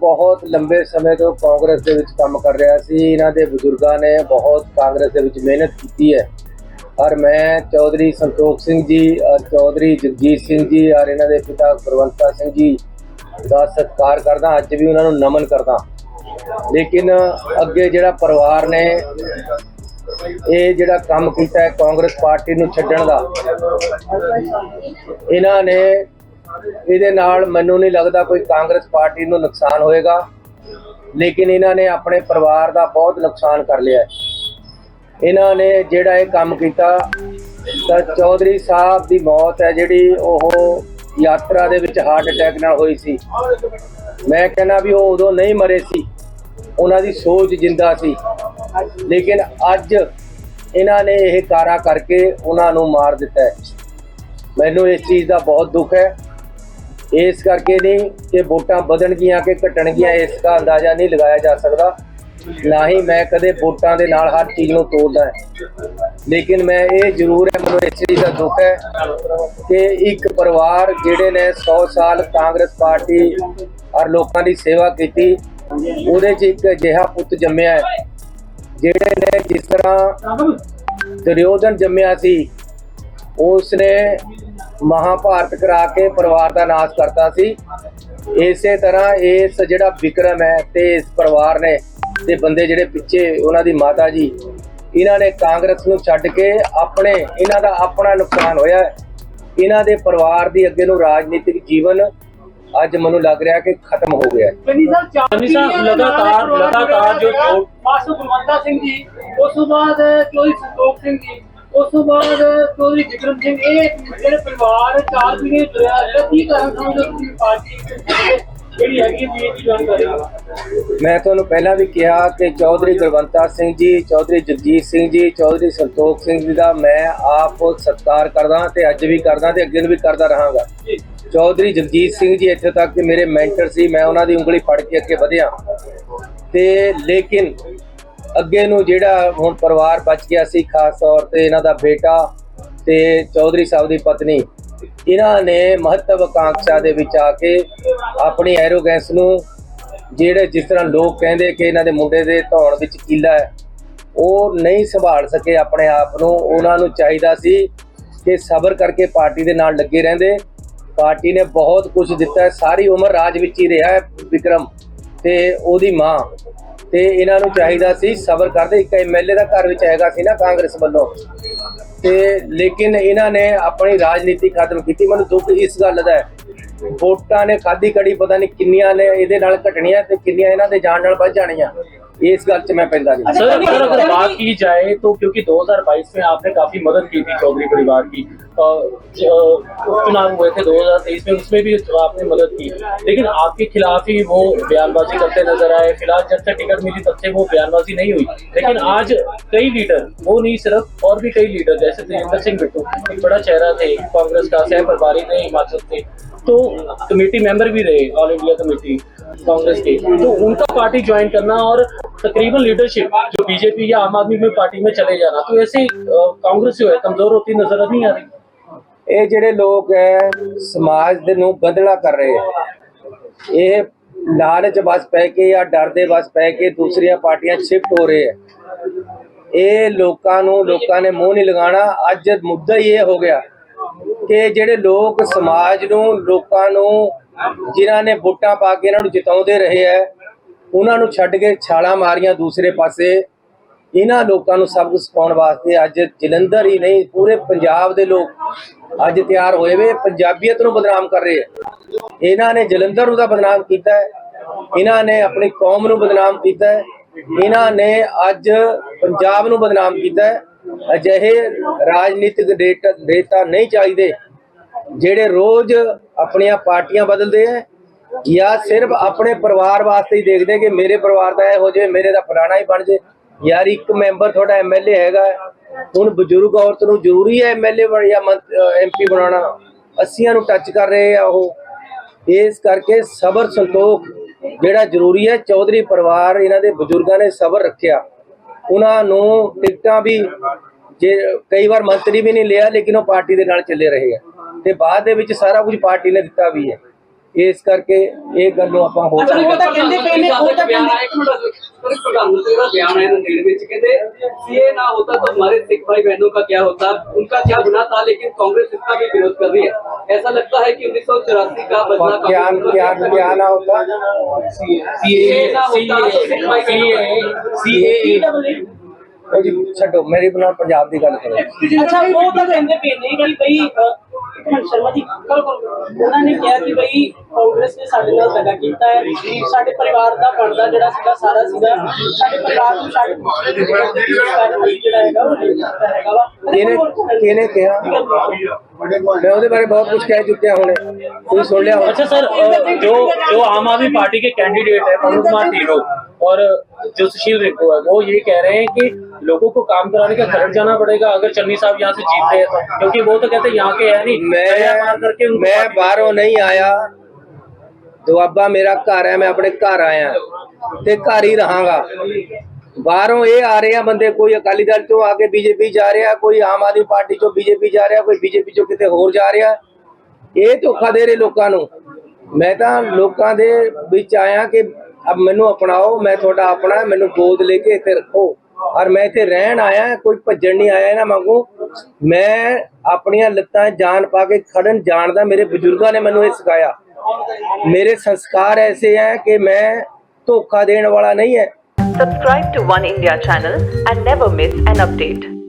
ਬਹੁਤ ਲੰਬੇ ਸਮੇਂ ਤੋਂ ਕਾਂਗਰਸ ਦੇ ਵਿੱਚ ਕੰਮ ਕਰ ਰਿਹਾ ਸੀ। ਇਹਨਾਂ ਦੇ ਬਜ਼ੁਰਗਾਂ ਨੇ ਬਹੁਤ ਕਾਂਗਰਸ ਦੇ ਵਿੱਚ ਮਿਹਨਤ ਕੀਤੀ ਹੈ। ਔਰ ਮੈਂ ਚੌਧਰੀ ਸੰਤੋਖ ਸਿੰਘ ਜੀ, ਔਰ ਚੌਧਰੀ ਜਗਜੀਤ ਸਿੰਘ ਜੀ, ਔਰ ਇਹਨਾਂ ਦੇ ਪਿਤਾ ਗੁਰਵੰਤਾ ਸਿੰਘ ਜੀ ਦਾ ਸਤਿਕਾਰ ਕਰਦਾ। ਅੱਜ ਵੀ ਉਹਨਾਂ ਨੂੰ ਨਮਨ ਕਰਦਾ। ਲੇਕਿਨ ਅੱਗੇ ਜਿਹੜਾ ਪਰਿਵਾਰ ਨੇ ਇਹ ਜਿਹੜਾ ਕੰਮ ਕੀਤਾ ਹੈ ਕਾਂਗਰਸ ਪਾਰਟੀ ਨੂੰ ਛੱਡਣ ਦਾ, ਇਹਨਾਂ ਨੇ ਇਹਦੇ ਨਾਲ ਮੈਨੂੰ ਨਹੀਂ ਲੱਗਦਾ ਕੋਈ ਕਾਂਗਰਸ ਪਾਰਟੀ ਨੂੰ ਨੁਕਸਾਨ ਹੋਏਗਾ, ਲੇਕਿਨ ਇਹਨਾਂ ਨੇ ਆਪਣੇ ਪਰਿਵਾਰ ਦਾ ਬਹੁਤ ਨੁਕਸਾਨ ਕਰ ਲਿਆ ਇਹਨਾਂ ਨੇ ਜਿਹੜਾ ਇਹ ਕੰਮ ਕੀਤਾ, ਤਾਂ ਚੌਧਰੀ ਸਾਹਿਬ ਦੀ ਮੌਤ ਹੈ ਜਿਹੜੀ ਉਹ ਯਾਤਰਾ ਦੇ ਵਿੱਚ ਹਾਰਟ ਅਟੈਕ ਨਾਲ ਹੋਈ ਸੀ। ਮੈਂ ਕਹਿੰਦਾ ਵੀ ਉਹ ਉਦੋਂ ਨਹੀਂ ਮਰੇ ਸੀ। ਉਹਨਾਂ ਦੀ ਸੋਚ ਜਿੰਦਾ ਸੀ। ਲੇਕਿਨ ਅੱਜ ਇਹਨਾਂ ਨੇ ਇਹ ਕਾਰਾ ਕਰਕੇ ਉਹਨਾਂ ਨੂੰ ਮਾਰ ਦਿੱਤਾ ਹੈ। ਮੈਨੂੰ ਇਸ ਚੀਜ਼ ਦਾ ਬਹੁਤ ਦੁੱਖ ਹੈ। ਇਸ ਕਰਕੇ ਨਹੀਂ ਕਿ ਵੋਟਾਂ ਵਧਣਗੀਆਂ ਕਿ ਘਟਣਗੀਆਂ ਇਸ ਦਾ ਅੰਦਾਜ਼ਾ ਨਹੀਂ ਲਗਾਇਆ ਜਾ ਸਕਦਾ। ਨਾ ਹੀ ਮੈਂ ਕਦੇ ਵੋਟਾਂ ਦੇ ਨਾਲ ਹਰ ਚੀਜ਼ ਨੂੰ ਤੋੜਦਾ ਹੈ। ਲੇਕਿਨ ਮੈਂ ਇਹ ਜ਼ਰੂਰ ਹੈ, ਮੈਨੂੰ ਇਸ ਚੀਜ਼ ਦਾ ਦੁੱਖ ਹੈ ਕਿ ਇੱਕ ਪਰਿਵਾਰ ਜਿਹੜੇ ਨੇ 100 ਸਾਲ ਕਾਂਗਰਸ ਪਾਰਟੀ ਔਰ ਲੋਕਾਂ ਦੀ ਸੇਵਾ ਕੀਤੀ, ਉਹਦੇ 'ਚ ਇੱਕ ਅਜਿਹਾ ਪੁੱਤ ਜੰਮਿਆ ਹੈ, ਜਿਹੜੇ ਨੇ ਜਿਸ ਤਰ੍ਹਾਂ ਦੁਰਯੋਧਨ ਜੰਮਿਆ ਸੀ ਉਸ ਨੇ ਮਹਾਭਾਰਤ ਕਰਾ ਕੇ ਪਰਿਵਾਰ ਦਾ ਨਾਸ਼ ਕਰਤਾ ਸੀ ਇਸੇ ਤਰ੍ਹਾਂ ਇਸ ਜਿਹੜਾ ਵਿਕਰਮ ਹੈ ਤੇ ਇਸ ਪਰਿਵਾਰ ਨੇ ਤੇ ਬੰਦੇ ਜਿਹੜੇ ਪਿੱਛੇ ਉਹਨਾਂ ਦੀ ਮਾਤਾ ਜੀ ਇਹਨਾਂ ਨੇ ਕਾਂਗਰਸ ਨੂੰ ਛੱਡ ਕੇ ਆਪਣੇ ਇਹਨਾਂ ਦਾ ਆਪਣਾ ਨੁਕਸਾਨ ਹੋਇਆ। ਇਹਨਾਂ ਦੇ ਪਰਿਵਾਰ ਦੀ ਅੱਗੇ ਨੂੰ ਰਾਜਨੀਤਿਕ ਜੀਵਨ ਅੱਜ ਮੈਨੂੰ ਲੱਗ ਰਿਹਾ ਕਿ ਖਤਮ ਹੋ ਗਿਆ ਚੰਨੀ ਸਾਹਿਬ ਲਗਾਤਾਰ- ਲਗਾਤਾਰ ਜੋ ਮਾਸਟਰ ਗੁਰਵੰਤਾ ਸਿੰਘ ਜੀ ਉਸ ਤੋਂ ਬਾਅਦ ਚੌਧਰੀ ਸੰਤੋਖ ਸਿੰਘ ਜੀ ਉਸ ਤੋਂ ਬਾਅਦ ਚੌਧਰੀ ਵਿਕਰਮ ਸਿੰਘ ਇਹ ਜਿਹੜੇ ਪਰਿਵਾਰ ਚਾਰ ਪੀੜ੍ਹੀਆਂ ਜੁੜਿਆ ਹੈ ਕੀ ਕਾਰਨ ਸਮਝੋ ਤੁਸੀਂ ਪਾਰਟੀ ਜਿਹੜੀ ਹੈਗੀ ਬੀਜੇਪੀ ਜੁਆਇਨ ਕਰ ਰਹੀ ਹੈ ਮੈਂ ਤੁਹਾਨੂੰ ਪਹਿਲਾਂ ਵੀ ਕਿਹਾ ਕਿ ਚੌਧਰੀ ਗੁਰਵੰਤਾ ਸਿੰਘ ਜੀ ਚੌਧਰੀ ਜਗਜੀਤ ਸਿੰਘ ਜੀ ਚੌਧਰੀ ਸੰਤੋਖ ਸਿੰਘ ਜੀ ਦਾ ਮੈਂ ਆਪ ਸਤਿਕਾਰ ਕਰਦਾ ਤੇ ਅੱਜ ਵੀ ਕਰਦਾ ਤੇ ਅੱਗੇ ਨੂੰ ਵੀ ਕਰਦਾ ਰਹਾਂਗਾ। ਚੌਧਰੀ ਜਗਜੀਤ ਸਿੰਘ ਜੀ ਇੱਥੇ ਤੱਕ ਕਿ ਮੇਰੇ ਮੈਂਟਰ ਸੀ ਮੈਂ ਉਹਨਾਂ ਦੀ ਉਂਗਲੀ ਫੜ ਕੇ ਅੱਗੇ ਵਧਿਆ। ਤੇ ਲੇਕਿਨ ਅੱਗੇ ਨੂੰ ਜਿਹੜਾ ਹੁਣ ਪਰਿਵਾਰ ਬਚ ਗਿਆ ਸੀ, ਖਾਸ ਤੌਰ ਤੇ ਇਹਨਾਂ ਦਾ ਬੇਟਾ ਤੇ ਚੌਧਰੀ ਸਾਹਿਬ ਦੀ ਪਤਨੀ, ਇਹਨਾਂ ਨੇ ਮਹੱਤਵ ਮਹੱਤਵਕਾਂਖਿਆ ਦੇ ਵਿੱਚ ਆ ਕੇ ਆਪਣੀ ਐਰੋਗੈਂਸ ਨੂੰ ਜਿਹੜੇ ਜਿਸ ਤਰ੍ਹਾਂ ਲੋਕ ਕਹਿੰਦੇ ਕਿ ਇਹਨਾਂ ਦੇ ਮੁੰਡੇ ਦੇ ਧੌਣ ਵਿੱਚ ਕੀਲਾ ਹੈ, ਉਹ ਨਹੀਂ ਸੰਭਾਲ ਸਕੇ ਆਪਣੇ ਆਪ ਨੂੰ। ਉਹਨਾਂ ਨੂੰ ਚਾਹੀਦਾ ਸੀ ਕਿ ਸਬਰ ਕਰਕੇ ਪਾਰਟੀ ਦੇ ਨਾਲ ਲੱਗੇ ਰਹਿੰਦੇ। ਪਾਰਟੀ ਨੇ ਬਹੁਤ ਕੁਝ ਦਿੱਤਾ ਹੈ। ਸਾਰੀ ਉਮਰ ਰਾਜ ਵਿੱਚ ਹੀ ਰਿਹਾ ਹੈ ਵਿਕਰਮ। ਤੇ ਉਹਦੀ ਮਾਂ ਤੇ ਇਹਨਾਂ ਨੂੰ ਚਾਹੀਦਾ ਸੀ ਸਬਰ ਕਰਦੇ। ਇੱਕ ਐਮਐਲਏ ਦਾ ਘਰ ਵਿੱਚ ਹੈਗਾ ਸੀ ਨਾ ਕਾਂਗਰਸ ਵੱਲੋਂ। ਤੇ ਲੇਕਿਨ ਇਹਨਾਂ ਨੇ ਆਪਣੀ ਰਾਜਨੀਤੀ ਖਤਮ ਕੀਤੀ। ਮੈਨੂੰ ਦੁੱਖ ਇਸ ਗੱਲ ਦਾ ਹੈ। ਵੋਟਾਂ ਨੇ ਖਾਦੀ ਕੜੀ ਪਤਾ ਨਹੀਂ ਕਿੰਨੀਆਂ ਨੇ, ਇਹਦੇ ਨਾਲ ਘਟਣੀਆਂ ਤੇ ਕਿੰਨੀਆਂ ਇਹਨਾਂ ਦੇ ਜਾਣ ਨਾਲ ਵੱਧ ਜਾਣੀਆਂ। इस गल मैं पैदा नहीं अच्छा, सर अगर बात की जाए तो क्योंकि 2022 में आपने काफ़ी मदद की थी चौधरी परिवार की। चुनाव हुए थे 2023 में उसमें भी आपने मदद की। लेकिन आपके खिलाफ ही वो बयानबाजी करते नज़र आए। फ़िलहाल जब तक टिकट मिली तब से वो बयानबाजी नहीं हुई। लेकिन आज कई लीडर वो नहीं सिर्फ़ और भी कई लीडर जैसे तेजेंद्र सिंह बिट्टू एक बड़ा चेहरा थे कांग्रेस का सह प्रभारी थे हिमाचल थे तो कमेटी मेंबर भी रहे ऑल इंडिया कमेटी कांग्रेस के तो उनका पार्टी ज्वाइन करना और तकरीबन लीडरशिप जो बीजेपी या आम आदमी में पार्टी में चले जाना तो ऐसे अ, कांग्रेस जो है कमजोर होती नजर नहीं आ रही ਇਹ ਜਿਹੜੇ ਲੋਕ ਹੈ ਸਮਾਜ ਦੇ ਨੂੰ ਬਦਲਾ ਕਰ ਰਹੇ ਹੈ ਇਹ ਲਾਲਚ ਬਸ ਪੈ ਕੇ ਜਾਂ ਡਰ ਦੇ ਬਸ ਪੈ ਕੇ ਦੂਸਰੀਆਂ ਪਾਰਟੀਆਂ ਸ਼ਿਫਟ ਹੋ ਰਹੇ ਹੈ ਇਹ ਲੋਕਾਂ ਨੂੰ ਲੋਕਾਂ ਨੇ ਮੂੰਹ ਨਹੀਂ ਲਗਾਉਣਾ ਅੱਜ ਮੁੱਦਾ ਹੀ ਇਹ ਹੋ ਗਿਆ ਕਿ ਜਿਹੜੇ ਲੋਕ ਸਮਾਜ ਨੂੰ, ਲੋਕਾਂ ਨੂੰ, ਜਿਨ੍ਹਾਂ ਨੇ ਵੋਟਾਂ ਪਾ ਕੇ ਇਹਨਾਂ ਨੂੰ ਜਿਤਾਉਂਦੇ ਰਹੇ ਹੈ, ਉਹਨਾਂ ਨੂੰ ਛੱਡ ਕੇ ਛਾਲਾਂ ਮਾਰੀਆਂ ਦੂਸਰੇ ਪਾਸੇ, ਇਹਨਾਂ ਲੋਕਾਂ ਨੂੰ ਸਬਕ ਸਿਖਾਉਣ ਵਾਸਤੇ ਅੱਜ ਜਲੰਧਰ ਹੀ ਨਹੀਂ, ਪੂਰੇ ਪੰਜਾਬ ਦੇ ਲੋਕ ਅੱਜ ਤਿਆਰ ਹੋਏ ਵੇ, ਪੰਜਾਬੀਅਤ ਨੂੰ ਬਦਨਾਮ ਕਰ ਰਹੇ ਹੈ। ਇਹਨਾਂ ਨੇ ਜਲੰਧਰ ਨੂੰ ਤਾਂ ਬਦਨਾਮ ਕੀਤਾ ਹੈ, ਇਹਨਾਂ ਨੇ ਆਪਣੀ ਕੌਮ ਨੂੰ ਬਦਨਾਮ ਕੀਤਾ ਹੈ, ਇਹਨਾਂ ਨੇ ਅੱਜ ਪੰਜਾਬ ਨੂੰ ਬਦਨਾਮ ਕੀਤਾ ਹੈ ਅਜਿਹੇ ਰਾਜਨੀਤਿਕ ਡੇਟਾ ਨਹੀਂ ਚਾਹੀਦੇ, ਜਿਹੜੇ ਰੋਜ਼ ਆਪਣੀਆਂ ਪਾਰਟੀਆਂ ਬਦਲਦੇ ਹੈ ਜਾਂ ਸਿਰਫ ਆਪਣੇ ਪਰਿਵਾਰ ਵਾਸਤੇ ਹੀ ਦੇਖਦੇ ਕਿ ਮੇਰੇ ਪਰਿਵਾਰ ਦਾ ਇਹ ਹੋ ਜਾਵੇ ਮੇਰੇ ਦਾ ਫਲਾਣਾ ਹੀ ਬਣ ਜੇ। ਯਾਰ ਇੱਕ ਮੈਂਬਰ ਤੁਹਾਡਾ ਐਮਐਲਏ ਹੈਗਾ ਹੁਣ ਬਜ਼ੁਰਗ ਔਰਤ ਨੂੰ ਜ਼ਰੂਰੀ ਹੈ ਐਮਐਲਏ ਜਾਂ ਐਮਪੀ ਬਣਾਉਣਾ। ਅੱਸੀਆਂ ਨੂੰ ਟੱਚ ਕਰ ਰਹੇ ਆ ਉਹ। ਇਸ ਕਰਕੇ ਸਬਰ ਸੰਤੋਖ ਜਿਹੜਾ ਜ਼ਰੂਰੀ ਹੈ ਚੌਧਰੀ ਪਰਿਵਾਰ ਇਹਨਾਂ ਦੇ ਬਜ਼ੁਰਗਾਂ ਨੇ ਸਬਰ ਰੱਖਿਆ। ਉਹਨਾਂ ਨੂੰ ਟਿਕਟਾਂ ਵੀ ਜੇ ਕਈ ਵਾਰ ਮੰਤਰੀ ਵੀ ਨਹੀਂ ਲਿਆ ਲੇਕਿਨ ਉਹ ਪਾਰਟੀ ਦੇ ਨਾਲ ਚੱਲੇ ਰਹੇ ਆ। ਤੇ ਬਾਅਦ ਦੇ ਵਿੱਚ ਸਾਰਾ ਕੁਝ ਪਾਰਟੀ ਨੇ ਦਿੱਤਾ ਵੀ ਹੈ। ਇਸ ਕਰਕੇ ਇਹ ਗੱਲ ਨੂੰ ਆਪਾਂ ਹੋਰ ਅੱਛਾ, प्रधान मंत्री का बयान है नंदेड़ में कहते सीए ना होता तो हमारे सिख भाई बहनों का क्या होता उनका क्या गुना था लेकिन कांग्रेस इसका भी विरोध कर रही है ऐसा लगता है कि उन्नीस सौ चौरासी का बदला क्या क्या क्या ना होता सीए ना होता तो सिख भाई सीए ਉਹ ਜੀ ਛੱਡੋ ਮੇਰੀ ਬਣਾ ਪੰਜਾਬ ਦੀ ਗੱਲ ਕਰੋ ਅੱਛਾ ਉਹ ਤਾਂ ਕਹਿੰਦੇ ਪਏ ਨੇ ਕਿ ਬਈ ਅਹ, ਇੱਕ ਮਿੰਟ ਸ਼ਰਮਾ ਜੀ ਕਰੋ ਕਰੋ ਉਹਨਾਂ ਨੇ ਕਿਹਾ ਕਿ ਬਈ ਕਾਂਗਰਸ ਨੇ ਸਾਡੇ ਨਾਲ ਦਗਾ ਕੀਤਾ ਹੈ ਸਾਡੇ ਪਰਿਵਾਰ ਦਾ ਬਣਦਾ ਜਿਹੜਾ ਸੀਗਾ ਸਾਰਾ ਸੀਗਾ ਸਾਡੇ ਪਰਿਵਾਰ ਨੂੰ ਛੱਡ ਕੇ ਜਿਹੜਾ ਹੈਗਾ ਉਹ ਨਹੀਂ ਕੀਤਾ ਹੈਗਾ ਵਾ ਕਿਹਨੇ ਕਿਹਨੇ ਕਿਹਾ ਮੈਂ ਉਹਦੇ ਬਾਰੇ ਬਹੁਤ ਕੁਝ ਕਹਿ ਚੁੱਕਿਆ ਹੁਣੇ ਤੁਸੀਂ ਸੁਣ ਲਿਆ ਹੋਣਾ। अच्छा सर अ, जो जो आम आदमी पार्टी के कैंडिडेट है पवन कुमार तीनों और जो सुशील रिंकू है वो ये कह रहे हैं कि लोगों को काम कराने का खर्च जाना पड़ेगा अगर चन्नी साहब यहाँ से जीतते हैं तो क्योंकि वो तो कहते हैं यहाँ के है नहीं दरिया पार ਮੈਂ करके उनको ਮੈਂ पार्टी- ਬਾਹਰੋਂ ਨਹੀਂ ਆਇਆ ਦੁਆਬਾ ਮੇਰਾ ਘਰ ਹੈ ਮੈਂ ਆਪਣੇ ਘਰ ਆਇਆ ਤੇ ਘਰ ਹੀ ਰਹਾਂਗਾ ਬਾਹਰੋਂ ਇਹ ਆ ਰਹੇ ਆ ਬੰਦੇ ਕੋਈ ਅਕਾਲੀ ਦਲ ਤੋਂ ਆ ਕੇ ਬੀਜੇਪੀ ਜਾ ਰਿਹਾ ਕੋਈ ਆਮ ਆਦਮੀ ਪਾਰਟੀ ਤੋਂ ਬੀਜੇਪੀ ਜਾ ਰਿਹਾ ਕੋਈ ਬੀਜੇਪੀ ਤੋਂ ਕਿਤੇ ਹੋਰ ਜਾ ਰਿਹਾ ਇਹ ਧੋਖਾ ਦੇ ਰਹੇ ਲੋਕਾਂ ਨੂੰ ਮੈਂ ਤਾਂ ਲੋਕਾਂ ਦੇ ਵਿੱਚ ਆਇਆ ਕਿ ਅਬ ਮੈਨੂੰ ਅਪਣਾਓ, ਮੈਂ ਤੁਹਾਡਾ ਆਪਣਾ ਮੈਨੂੰ ਗੋਦ ਲੈ ਕੇ ਇੱਥੇ ਰੱਖੋ। ਔਰ ਮੈਂ ਇੱਥੇ ਰਹਿਣ ਆਇਆ ਕੋਈ ਭੱਜਣ ਨਹੀਂ ਆਇਆ ਇਹਨਾਂ ਵਾਂਗੂ। ਮੈਂ ਆਪਣੀਆਂ ਲੱਤਾਂ ਜਾਨ ਪਾ ਕੇ ਖੜਨ ਜਾਣਦਾ ਮੇਰੇ ਬਜ਼ੁਰਗਾਂ ਨੇ ਮੈਨੂੰ ਇਹ ਸਿਖਾਇਆ। ਮੇਰੇ ਸੰਸਕਾਰ ਐਸੇ ਹੈ ਕਿ ਮੈਂ ਧੋਖਾ ਦੇਣ ਵਾਲਾ ਨਹੀਂ ਹੈ। Subscribe to One India channel and never miss an update.